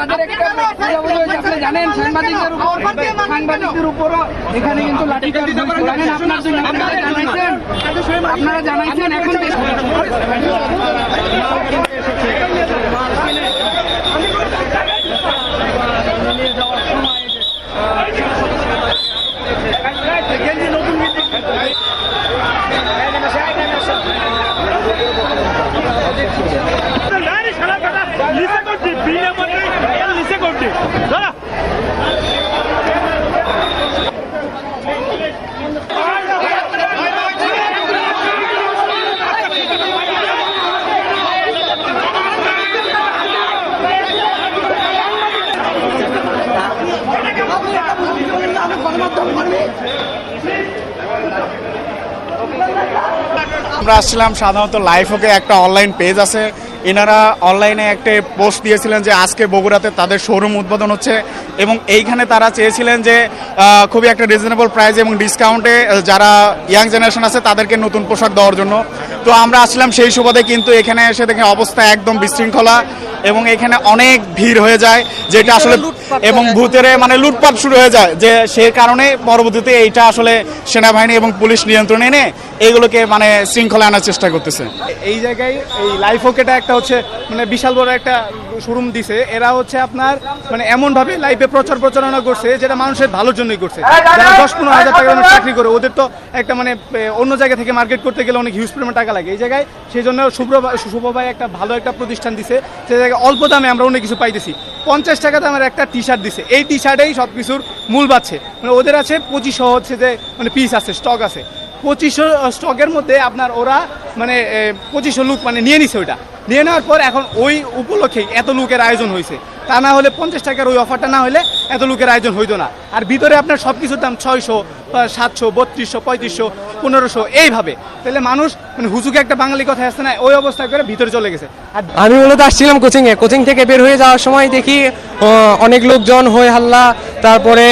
তাদের একটা জানেন সাংবাদিকদের উপর এখানে কিন্তু লাঠিচার্জ হয়েছে। আপনারা জানাইছেন। আপনারা জানাইছেন এখন আমরা আসছিলাম সাধারণত লাইফ ওকে একটা অনলাইন পেজ আছে। এনারা অনলাইনে একটা পোস্ট দিয়েছিলেন যে আজকে বগুড়াতে তাদের শোরুম উদ্বোধন হচ্ছে এবং এইখানে তারা চেয়েছিলেন যে খুবই একটা রিজনেবল প্রাইস এবং ডিসকাউন্টে যারা ইয়াং জেনারেশন আছে তাদেরকে নতুন পোশাক দেওয়ার জন্য। তো আমরা আসলাম সেই সুবাদে কিন্তু এখানে এসে দেখে অবস্থা একদম বিশৃঙ্খলা এবং এখানে অনেক ভিড় হয়ে যায় যেটা আসলে এবং ভূতেরে মানে লুটপাট শুরু হয়ে যায় যে সেই কারণে পরবর্তীতে এইটা আসলে সেনাবাহিনী এবং পুলিশ নিয়ন্ত্রণে এনে এইগুলোকে মানে শৃঙ্খলা আনার চেষ্টা করতেছে। এই জায়গায় এই লাইফ ওকেটা একটা হচ্ছে মানে বিশাল বড় একটা শোরুম দিছে। এরা হচ্ছে আপনার মানে এমন ভাবে লাইফে প্রচার প্রচারণা করছে যেটা মানুষের ভালোর জন্যই করছে। যারা দশ পনেরো হাজার টাকা চাকরি করে ওদের তো একটা মানে অন্য জায়গা থেকে মার্কেট করতে গেলে অনেক হিউজ পরিমাণ টাকা লাগে। এই জায়গায় সেই জন্য শুভ্র শুভ ভাই একটা ভালো একটা প্রতিষ্ঠান দিছে। সে জায়গায় অল্প দামে আমরা অনেক কিছু পাইতেছি। পঞ্চাশ টাকা দামের একটা টি শার্ট দিছে। এই টি শার্টেই সব কিছুর মূল পাচ্ছে মানে ওদের আছে পঁচিশশো হচ্ছে যে মানে পিস আছে স্টক আছে। পঁচিশশো স্টকের মধ্যে আপনার ওরা মানে পঁচিশশো লুক মানে নিয়ে নিছে ওইটা। নিয়ে নেওয়ার পর এখন ওই উপলক্ষে এত লোকের আয়োজন হয়েছে তা না হলে পঞ্চাশ টাকার ওই অফারটা না হলে এত লোকের আয়োজন হইতো না। আর ভিতরে আপনার সব কিছুর দাম ছয়শো সাতশো, বত্রিশশো, পঁয়ত্রিশশো, পনেরোশো, এইভাবে। তাহলে মানুষ মানে হুজুকে একটা বাঙালি কথা আসছে না, ওই অবস্থা করে ভিতরে চলে গেছে। আর আমি মূলত আসছিলাম কোচিংয়ে কোচিং থেকে বের হয়ে যাওয়ার সময় দেখি অনেক লোকজন হই হাল্লা, তারপরে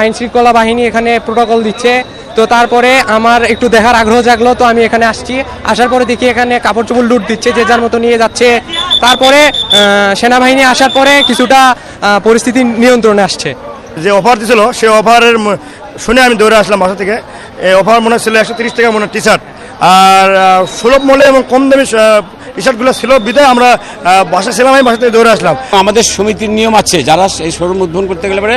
আইন শৃঙ্খলা বাহিনী এখানে প্রোটোকল দিচ্ছে। তো তারপরে আমার একটু দেখার আগ্রহ জাগলো, তো আমি এখানে আসছি। আসার পরে দেখি এখানে কাপড় চোপড় লুট দিচ্ছে, যে যার মতো নিয়ে যাচ্ছে। তারপরে সেনাবাহিনী আসার পরে কিছুটা পরিস্থিতি নিয়ন্ত্রণে আসছে। যে অফার দিছিল সে অফারের শুনে আমি দৌড়ে আসলাম বাসা থেকে। এই অফার মনে ছিল একশো তিরিশ টাকা মনে টি শার্ট আর সুলভ মূল্যে এবং কম দামি টি শার্টগুলো ছিল বিধায় আমরা বাসা ছিলাম আমি বাসা থেকে দৌড়ে আসলাম। আমাদের সমিতির নিয়ম আছে যারা এই শোরুম উদ্বোধন করতে গেলে পরে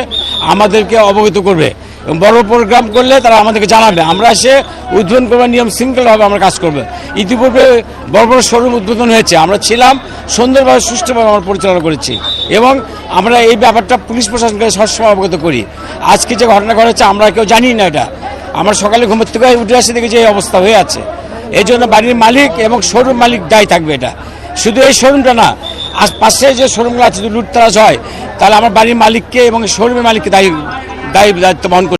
আমাদেরকে অবগত করবে। বড় প্রোগ্রাম করলে তারা আমাদেরকে জানাবে। আমরা এসে উদ্বোধন করবার নিয়ম শৃঙ্খলভাবে আমরা কাজ করবে। ইতিপূর্বে বড় বড় শোরুম উদ্বোধন হয়েছে। আমরা ছিলাম, সুন্দরভাবে, সুষ্ঠুভাবে আমরা পরিচালনা করেছি। এবং আমরা এই ব্যাপারটা পুলিশ প্রশাসনকে সবসময় অবগত করি। আজকে যে ঘটনা ঘটেছে, আমরা কেউ জানি না এটা। আমরা সকালে ঘুমের থেকে উঠে আসে দেখি যে এই অবস্থা হয়ে আছে। এই জন্য বাড়ির মালিক এবং শোরুম মালিক দায়ী থাকবে এটা। শুধু এই শোরুমটা না, আজ পাশে যে শোরুমগুলো আছে যদি লুটতরাজ হয়, তাহলে আমার বাড়ির মালিককে এবং শোরুমের মালিককে দায়ী দায়ী দায়িত্ব বহন